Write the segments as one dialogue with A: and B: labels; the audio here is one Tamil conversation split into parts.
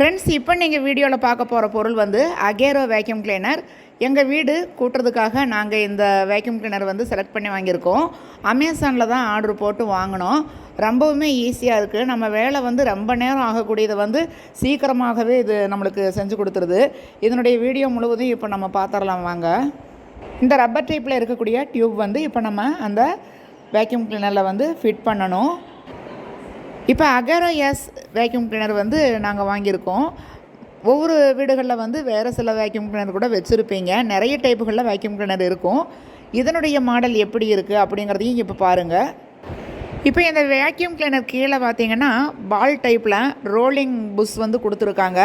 A: ஃப்ரெண்ட்ஸ் இப்போ நீங்கள் வீடியோவில் பார்க்க போகிற பொருள் வந்து அகேரோ வேக்யூம் கிளீனர் எங்கள் வீடு கூட்டுறதுக்காக நாங்கள் இந்த வேக்யூம் கிளீனர் வந்து செலக்ட் பண்ணி வாங்கியிருக்கோம். அமேசானில் தான் ஆர்டர் போட்டு வாங்கினோம். ரொம்பவுமே ஈஸியாக இருக்குது நம்ம வேலை வந்து ரொம்ப நேரம் ஆகக்கூடியதை வந்து சீக்கிரமாகவே இது நம்மளுக்கு செஞ்சு கொடுத்துருது. இதனுடைய வீடியோ முழுவதும் இப்போ நம்ம பார்த்துடலாம் வாங்க. இந்த ரப்பர் டைப்பில் இருக்கக்கூடிய டியூப் வந்து இப்போ நம்ம அந்த வேக்யூம் கிளீனரில் வந்து ஃபிட் பண்ணணும். இப்போ அகரோ எஸ் வேக்யூம் கிளீனர் வந்து நாங்கள் வாங்கியிருக்கோம். ஒவ்வொரு வீடுகளில் வந்து வேறு சில வேக்யூம் கிளீனர் கூட வச்சுருப்பீங்க. நிறைய டைப்புகளில் வேக்யூம் கிளீனர் இருக்கும். இதனுடைய மாடல் எப்படி இருக்குது அப்படிங்கிறதையும் இப்போ பாருங்கள் இப்போ இந்த வேக்யூம் கிளீனர் கீழே பார்த்தீங்கன்னா பால் டைப்பில் ரோலிங் புஷ் வந்து கொடுத்துருக்காங்க.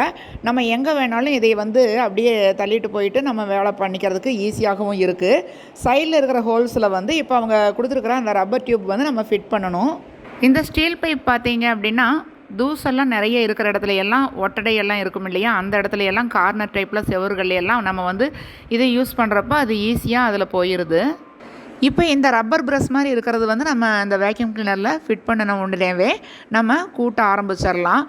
A: நம்ம எங்கே வேணாலும் இதை வந்து அப்படியே தள்ளிட்டு போயிட்டு நம்ம வேலை பண்ணிக்கிறதுக்கு ஈஸியாகவும் இருக்குது சைடில் இருக்கிற ஹோல்ஸில் வந்து இப்போ அவங்க கொடுத்துருக்குற அந்த ரப்பர் டியூப் வந்து நம்ம ஃபிட் பண்ணணும். இந்த ஸ்டீல் பைப் பார்த்தீங்க அப்படின்னா தூசெல்லாம் நிறைய இருக்கிற இடத்துல எல்லாம் ஒட்டடையெல்லாம் இருக்கும் இல்லையா? அந்த இடத்துல எல்லாம் கார்னர் டைப்பில் செவர்கள் எல்லாம் நம்ம வந்து இதை யூஸ் பண்ணுறப்ப அது ஈஸியாக அதில் போயிடுது இப்போ இந்த ரப்பர் ப்ரஷ் மாதிரி இருக்கிறது வந்து நம்ம இந்த வேக்யூம் கிளீனரில் ஃபிட் பண்ணின உடனேவே நம்ம கூட்ட ஆரம்பிச்சிடலாம்.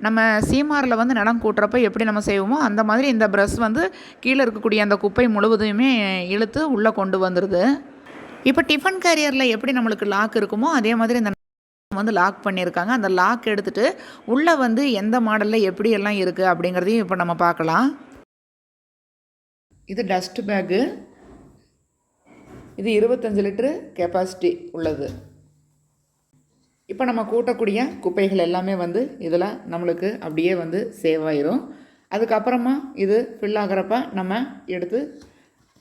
A: நம்ம சீமாரில் வந்து நிலம் கூட்டுறப்ப எப்படி நம்ம செய்வோமோ அந்த மாதிரி இந்த ப்ரஷ் வந்து கீழே இருக்கக்கூடிய அந்த குப்பை முழுவதுமே இழுத்து உள்ளே கொண்டு வந்துடுது இப்போ டிஃபன் கேரியரில் எப்படி நம்மளுக்கு லாக் இருக்குமோ அதே மாதிரி இந்த வந்து லாக் பண்ணியிருக்காங்க. அந்த லாக் எடுத்துகிட்டு உள்ளே வந்து எந்த மாடலில் எப்படி எல்லாம் இருக்குது அப்படிங்கிறதையும் இப்போ நம்ம பார்க்கலாம். இது டஸ்ட் பேக்கு இது இருபத்தஞ்சு லிட்டரு கெப்பாசிட்டி உள்ளது. இப்போ நம்ம கூட்டக்கூடிய குப்பைகள் எல்லாமே வந்து இதில் நம்மளுக்கு அப்படியே வந்து சேவ் ஆயிரும். அதுக்கப்புறமா இது ஃபில் ஆகிறப்ப நம்ம எடுத்து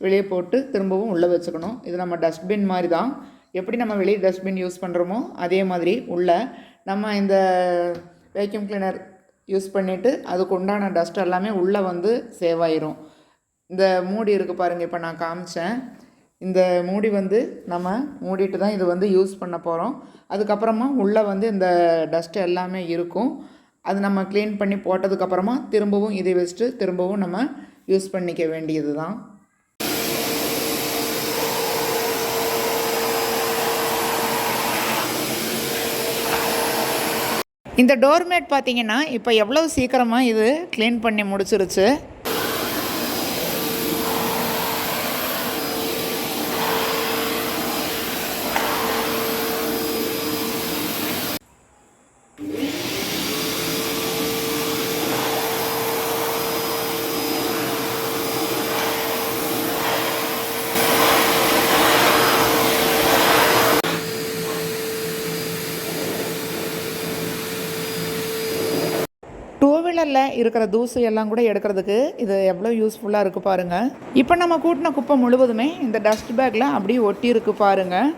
A: வெளியே போட்டு திரும்பவும் உள்ளே வச்சுக்கணும். இது நம்ம டஸ்ட்பின் மாதிரி தான் எப்படி நம்ம வெளியே டஸ்ட்பின் யூஸ் பண்ணுறோமோ அதே மாதிரி உள்ள நம்ம இந்த வேக்யூம் கிளீனர் யூஸ் பண்ணிவிட்டு அதுக்கு உண்டான டஸ்ட் எல்லாமே உள்ளே வந்து சேவ் ஆயிரும். இந்த மூடி இருக்குது பாருங்கள் இப்போ நான் காமிச்சேன். இந்த மூடி வந்து நம்ம மூடிட்டு தான் இது வந்து யூஸ் பண்ண போகிறோம் அதுக்கப்புறமா உள்ளே வந்து இந்த டஸ்ட் எல்லாமே இருக்கும். அது நம்ம க்ளீன் பண்ணி போட்டதுக்கப்புறமா திரும்பவும் இதை வச்சுட்டு திரும்பவும் நம்ம யூஸ் பண்ணிக்க வேண்டியது தான் இந்த டோர்மேட் பார்த்தீங்கன்னா இப்போ எவ்வளோ சீக்கிரமாக இது க்ளீன் பண்ணி முடிச்சிருச்சு? கிச்சனில் இருக்கிற தூசு எல்லாம் கூட எடுக்கிறதுக்கு இது எவ்வளோ யூஸ்ஃபுல்லாக இருக்குது பாருங்கள் இப்போ நம்ம கூட்டின குப்பை முழுவதுமே இந்த டஸ்ட் பேக்கில் அப்படியே ஒட்டி இருக்கு பாருங்கள்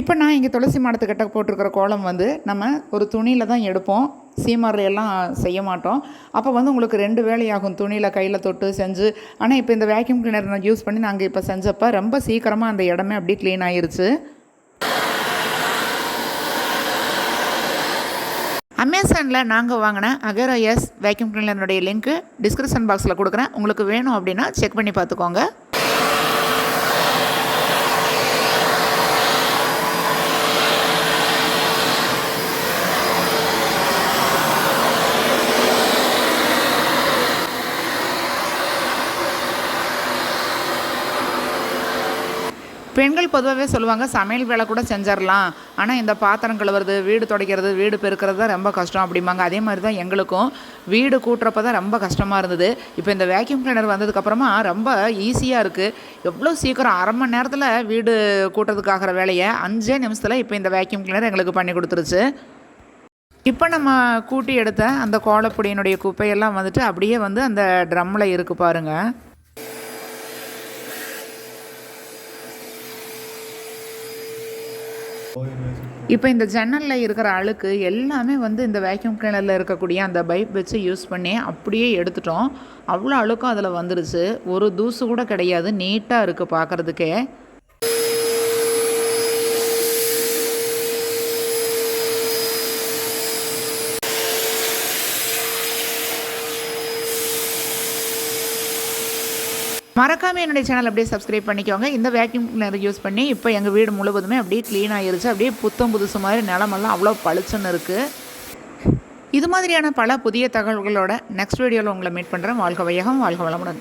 A: இப்போ நான் இங்கே துளசி மாடத்துக்கிட்ட போட்டிருக்கிற கோலம் வந்து நம்ம ஒரு துணியில் தான் எடுப்போம். சீமரில் எல்லாம் செய்ய மாட்டோம். அப்போ வந்து உங்களுக்கு ரெண்டு வேலையாகும். துணியில் கையில் தொட்டு செஞ்சு ஆனால் இப்போ இந்த வேக்யூம் கிளீனர் யூஸ் பண்ணி நாங்கள் இப்போ செஞ்சப்போ ரொம்ப சீக்கிரமாக அந்த இடமே அப்படியே க்ளீன் ஆயிருச்சு. அமேசானில் நாங்கள் வாங்கின அகரோ எஸ் வேக்யூம் கிளீனருடைய லிங்க்கு டிஸ்கிரிப்ஷன் பாக்ஸில் கொடுக்குறேன். உங்களுக்கு வேணும் அப்படின்னா செக் பண்ணி பார்த்துக்கோங்க. பெண்கள் பொதுவாகவே சொல்லுவாங்க சமையல் வேலை கூட செஞ்சிடலாம் ஆனால் இந்த பாத்திரம் கழுவுறது வீடு துடைக்கிறது வீடு பெருக்கிறது தான் ரொம்ப கஷ்டம் அப்படிம்பாங்க. அதே மாதிரி தான் எங்களுக்கும். வீடு கூட்டுறப்ப தான் ரொம்ப கஷ்டமாக இருந்தது. இப்போ இந்த வேக்யூம் கிளீனர் வந்ததுக்கப்புறமா ரொம்ப ஈஸியாக இருக்குது எவ்வளோ சீக்கிரம் அரை மணி நேரத்தில் வீடு கூட்டுறதுக்காகிற வேலையை அஞ்சே நிமிஷத்தில் இப்போ இந்த வேக்யூம் கிளீனர் எங்களுக்கு பண்ணி கொடுத்துருச்சு. இப்போ நம்ம கூட்டி எடுத்த அந்த கோலப்பொடியினுடைய குப்பையெல்லாம் வந்துட்டு அப்படியே வந்து அந்த ட்ரம்மில் இருக்குது பாருங்கள் இப்போ இந்த ஜன்னலில் இருக்கிற அழுக்கு எல்லாமே வந்து இந்த வேக்யூம் கிளீனரில் இருக்கக்கூடிய அந்த பைப் வச்சு யூஸ் பண்ணி அப்படியே எடுத்துட்டோம். அவ்வளோ அழுக்கும் அதில் வந்துருச்சு. ஒரு தூசு கூட கிடையாது. நீட்டாக இருக்குது பார்க்குறதுக்கே மறக்காமல் என்னுடைய சேனல் அப்படியே சப்ஸ்கிரைப் பண்ணிக்கோங்க. இந்த வேக்யூம் கிளீனர் யூஸ் பண்ணி இப்போ எங்கள் வீடு முழுவதுமே அப்படியே க்ளீன் ஆகிருச்சு அப்படியே புத்தம் புதுசு மாதிரி நிலமெல்லாம் அவ்வளோ பளிச்சுன்னு இருக்குது இது மாதிரியான பல புதிய தகவல்களோட நெக்ஸ்ட் வீடியோவில் உங்களை மீட் பண்ணுறேன் வாழ்க வையகம் வாழ்க வளமுடன்.